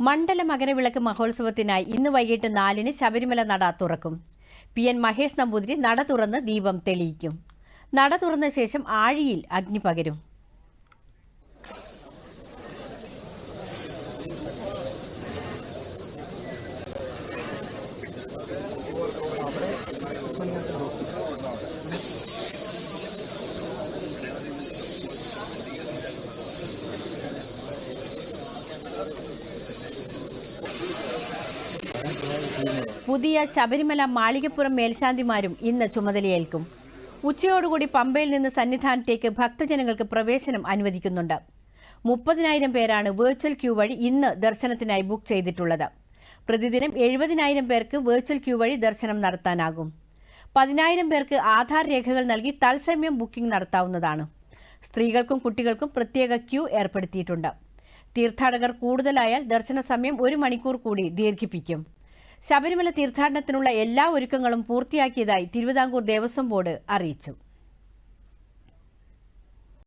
മണ്ഡല മകരവിളക്ക് മഹോത്സവത്തിനായി ഇന്ന് വൈകിട്ട് നാലിന് ശബരിമല നട തുറക്കും. പി എൻ മഹേഷ് നമ്പൂതിരി നട തുറന്ന് ദീപം തെളിയിക്കും. നട തുറന്ന ശേഷം ആഴിയിൽ അഗ്നി പകരും. പുതിയ ശബരിമല മാളികപ്പുറം മേൽശാന്തിമാരും ഇന്ന് ചുമതലയേൽക്കും. ഉച്ചയോടുകൂടി പമ്പയിൽ നിന്ന് സന്നിധാനത്തേക്ക് ഭക്തജനങ്ങൾക്ക് പ്രവേശനം അനുവദിക്കുന്നുണ്ട്. മുപ്പതിനായിരം പേരാണ് വെർച്വൽ ക്യൂ വഴി ഇന്ന് ദർശനത്തിനായി ബുക്ക് ചെയ്തിട്ടുള്ളത്. പ്രതിദിനം എഴുപതിനായിരം പേർക്ക് വെർച്വൽ ക്യൂ വഴി ദർശനം നടത്താനാകും. പതിനായിരം പേർക്ക് ആധാർ രേഖകൾ നൽകി തത്സമയം ബുക്കിംഗ് നടത്താവുന്നതാണ്. സ്ത്രീകൾക്കും കുട്ടികൾക്കും പ്രത്യേക ക്യൂ ഏർപ്പെടുത്തിയിട്ടുണ്ട്. തീർത്ഥാടകർ കൂടുതലായാൽ ദർശന സമയം ഒരു മണിക്കൂർ കൂടി ദീർഘിപ്പിക്കും. ശബരിമല തീർത്ഥാടനത്തിനുള്ള എല്ലാ ഒരുക്കങ്ങളും പൂർത്തിയാക്കിയതായി തിരുവിതാംകൂർ ദേവസ്വം ബോർഡ് അറിയിച്ചു